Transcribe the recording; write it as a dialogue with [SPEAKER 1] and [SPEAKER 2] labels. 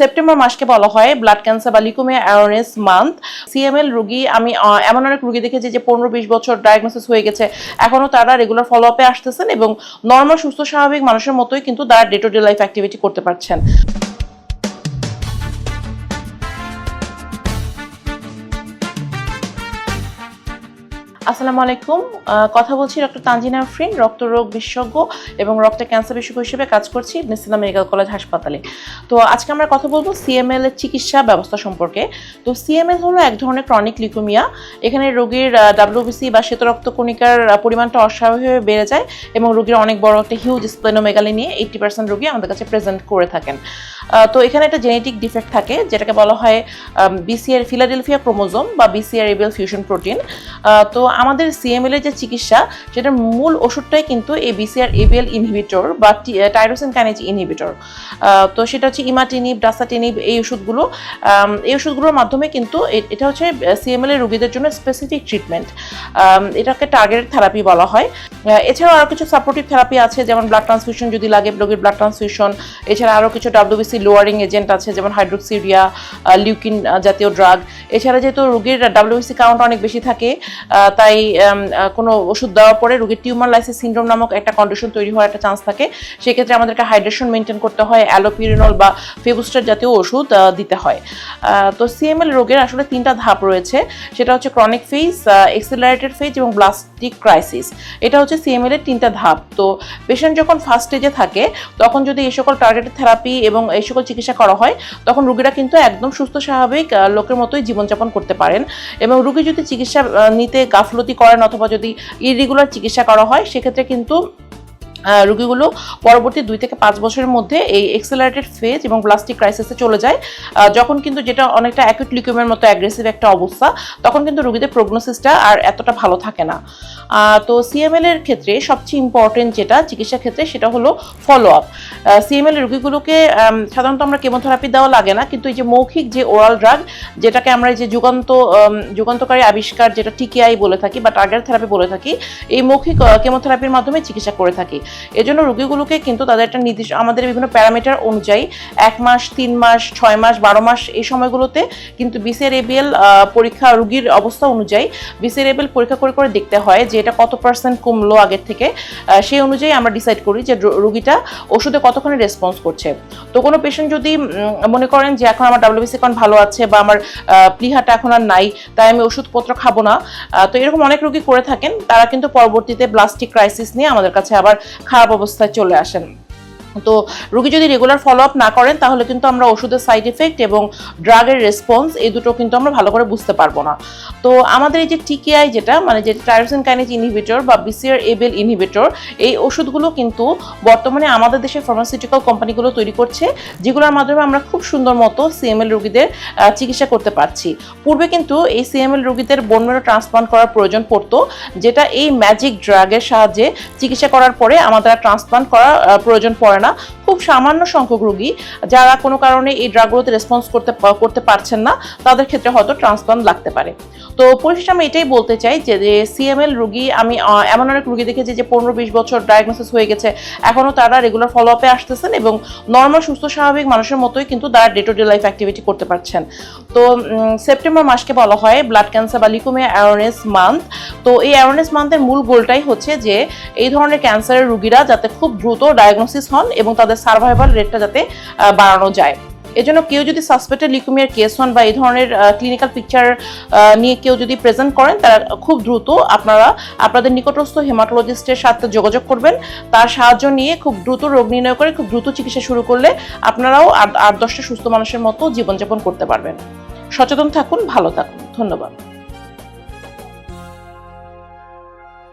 [SPEAKER 1] September মাসকে বলা হয় ব্লাড ক্যান্সার বা লিকুমিয়া অ্যাওয়ারনেস মান্থ সিএমএল রুগী, আমি এমন অনেক রুগী দেখেছি যে পনেরো বিশ বছর ডায়াগনোসিস হয়ে গেছে। এখনও তারা রেগুলার ফলো আপে আসতেছেন এবং নর্মাল সুস্থ, স্বাভাবিক মানুষের মতোই কিন্তু তারা day to day life activity করতে পারছেন। আসসালামু আলাইকুম। কথা বলছি ডক্টর তানজিনা আফরিন রক্তরোগ বিশেষজ্ঞ এবং রক্ত ক্যান্সার বিশেষজ্ঞ হিসেবে কাজ করছি ইবনেসিনা মেডিকেল কলেজ হাসপাতালে। তো আজকে আমরা কথা বলব সিএমএল এর চিকিৎসা ব্যবস্থা সম্পর্কে। তো সিএমএল হলো এক ধরনের ক্রনিক লিকুমিয়া এখানে রোগীর ডাব্লিউবিসি বা শ্বেতরক্ত কণিকার পরিমাণটা অস্বাভাবিকভাবে বেড়ে যায় এবং রোগীর অনেক বড় একটা হিউজ স্প্লেনোমেগালি নিয়ে এইটি পার্সেন্ট রোগী আমাদের কাছে প্রেজেন্ট করে থাকেন। তো এখানে একটা জেনেটিক ডিফেক্ট থাকে, যেটাকে বলা হয় বিসিআর ফিলাডেলফিয়া ক্রোমোজোম বা বিসিআর এবিএল ফিউশন প্রোটিন তো আমাদের সিএমএল এর যে চিকিৎসা সেটার মূল ওষুধটাই কিন্তু এই বিসিআর এবিএল ইনহিবিটর বা টাইরোসিন কাইনেজ ইনহিবিটর তো সেটা হচ্ছে ইমাটিনিব ডাসাটিনিব এই ওষুধগুলো। এই ওষুধগুলোর মাধ্যমে কিন্তু এটা হচ্ছে সিএমএল এর রোগীদের জন্য স্পেসিফিক ট্রিটমেন্ট এটাকে টার্গেট থেরাপি বলা হয়। এছাড়াও আরও কিছু সাপোর্টিভ থেরাপি আছে যেমন ব্লাড ট্রান্সফিউশন যদি লাগে রোগীর ব্লাড ট্রান্সফিউশন এছাড়া আরও কিছু ডাব্লিউবিসি লোয়ারিং এজেন্ট আছে যেমন হাইড্রোক্সিরিয়া লিউকিন জাতীয় ড্রাগ এছাড়া যেহেতু রোগীর ডাব্লিউবিসি কাউন্ট অনেক বেশি থাকে আহ, তাই কোনো ওষুধ দেওয়ার পরে রোগীর টিউমার লাইসিস সিন্ড্রোম নামক একটা কন্ডিশন তৈরি হওয়ার একটা চান্স থাকে। সেক্ষেত্রে আমাদেরকে হাইড্রেশন মেনটেন করতে হয় অ্যালোপিরিনল বা ফেবুস্টার জাতীয় ওষুধ দিতে হয়। তো সিএমএল রোগের আসলে তিনটা ধাপ রয়েছে। সেটা হচ্ছে ক্রনিক ফেজ এক্সিলারেটেড ফেজ এবং ব্লাস্টিক ক্রাইসিস এটা হচ্ছে সিএমএল এর তিনটা ধাপ। তো পেশেন্ট যখন ফার্স্ট স্টেজে থাকে, তখন যদি এই সকল টার্গেটেড থেরাপি এবং এই সকল চিকিৎসা করা হয়, তখন রুগীরা কিন্তু একদম সুস্থ, স্বাভাবিক লোকের মতোই জীবনযাপন করতে পারেন। এবং রুগী যদি চিকিৎসা নিতে নিতে গাফলতি করেন অথবা যদি ইরেগুলার চিকিৎসা করা হয় সেক্ষেত্রে কিন্তু রোগীগুলো পরবর্তী দুই থেকে পাঁচ বছরের মধ্যে এই এক্সেলারেটেড ফেজ এবং প্লাস্টিক ক্রাইসিসে চলে যায়। যখন কিন্তু যেটা অনেকটা অ্যাকুট লিকুমের মতো অ্যাগ্রেসিভ একটা অবস্থা, তখন কিন্তু রোগীদের প্রগনোসিসটা আর এতটা ভালো থাকে না। তো সিএমএল এর ক্ষেত্রে সবচেয়ে ইম্পর্টেন্ট যেটা চিকিৎসা ক্ষেত্রে সেটা হলো ফলো আপ সিএমএল রোগীগুলোকে সাধারণত আমরা কেমোথেরাপি দেওয়া লাগে না, কিন্তু এই যে মৌখিক যে ওরাল ড্রাগ যেটাকে আমরা যে যুগান্ত যুগান্তকারী আবিষ্কার, যেটা টিকিআই বলে থাকি বা টার্গেট থেরাপি বলে থাকি, এই মৌখিক কেমোথেরাপির মাধ্যমে চিকিৎসা করে থাকি। এজন্য রোগীগুলোকে কিন্তু তাদের একটা নির্দিষ্ট, আমাদের বিভিন্ন প্যারামিটার অনুযায়ী এক মাস, তিন মাস, ছয় মাস, বারো মাস এই সময়গুলোতে কিন্তু বিসিআর এবিএল পরীক্ষা রুগীর অবস্থা অনুযায়ী বিসিআর এবিএল পরীক্ষা করে করে দেখতে হয় যে এটা কত পার্সেন্ট কমলো আগের থেকে। সেই অনুযায়ী আমরা ডিসাইড করি যে রুগীটা ওষুধে কতক্ষণে রেসপন্স করছে। তো কোনো পেশেন্ট যদি মনে করেন যে এখন আমার ডাব্লিউবিসি কাউন্ট ভালো আছে বা আমার প্লিহাটা এখন আর নাই, তাই আমি ওষুধপত্র খাব না। তো এরকম অনেক রুগী করে থাকেন, তারা কিন্তু পরবর্তীতে ব্লাস্টিক ক্রাইসিস নিয়ে আমাদের কাছে আবার খারাপ অবস্থায় চলে আসেন। তো রোগী যদি রেগুলার ফলো আপ না করেন, তাহলে কিন্তু আমরা ওষুধের সাইড এফেক্ট এবং ড্রাগের রেসপন্স এই দুটো কিন্তু আমরা ভালো করে বুঝতে পারব না। তো আমাদের এই যে টিকেআই যেটা মানে যে টাইরোসিন কাইনেজ ইনহিবিটর বা বিসিআর এবেল ইনহিবিটর এই ওষুধগুলো কিন্তু বর্তমানে আমাদের দেশের ফার্মাসিউটিক্যাল কোম্পানিগুলো তৈরি করছে, যেগুলোর মাধ্যমে আমরা খুব সুন্দর মতো সিএমএল রোগীদের চিকিৎসা করতে পারছি। পূর্বে কিন্তু এই সিএমএল রোগীদের বোন মেরো ট্রান্সপ্লান্ট করার প্রয়োজন পড়তো, যেটা এই ম্যাজিক ড্রাগের সাহায্যে চিকিৎসা করার পরে আমাদের ট্রান্সপ্লান্ট করার প্রয়োজন পড়ে না খুব সামান্য সংখ্যক রোগী যারা কোনো কারণে এই ড্রাগগুলোতে রেসপন্স করতে করতে পারছেন না, তাদের ক্ষেত্রে হয়তো ট্রান্সপ্লান্ট লাগতে পারে। তো পরিশেষে আমি এটাই বলতে চাই যে সিএমএল রোগী, আমি এমন অনেক রুগী দেখেছি যে পনেরো বিশ বছর ডায়াগনোসিস হয়ে গেছে, এখনও তারা রেগুলার ফলো আপে আসতেছেন এবং নর্মাল সুস্থ, স্বাভাবিক মানুষের মতোই কিন্তু তারা day to day life activity করতে পারছেন। তো সেপ্টেম্বর মাসকে বলা হয় ব্লাড ক্যান্সার বা লিকুমিয়া অ্যাওয়ারনেস মান্থ তো এই অ্যাওয়ারনেস মান্থের মূল গোলটাই হচ্ছে যে, এই ধরনের ক্যান্সারের রুগীরা যাতে খুব দ্রুত ডায়াগনোসিস হন এবং তাদের সার্ভাইভাল রেটটা যাতে বাড়ানো যায়। এজন্য কেউ যদি সাসপেক্টেড লিকুমিয়ার কেস হন বা এই ধরনের ক্লিনিক্যাল পিকচার নিয়ে কেউ যদি প্রেজেন্ট করেন, তারা খুব দ্রুত আপনারা, আপনাদের নিকটস্থ হেমাটোলজিস্টের সাথে যোগাযোগ করবেন। তার সাহায্য নিয়ে খুব দ্রুত রোগ নির্ণয় করে, খুব দ্রুত চিকিৎসা শুরু করলে আপনারাও আট, দশটা সুস্থ মানুষের মতো জীবনযাপন করতে পারবেন। সচেতন থাকুন, ভালো থাকুন। ধন্যবাদ।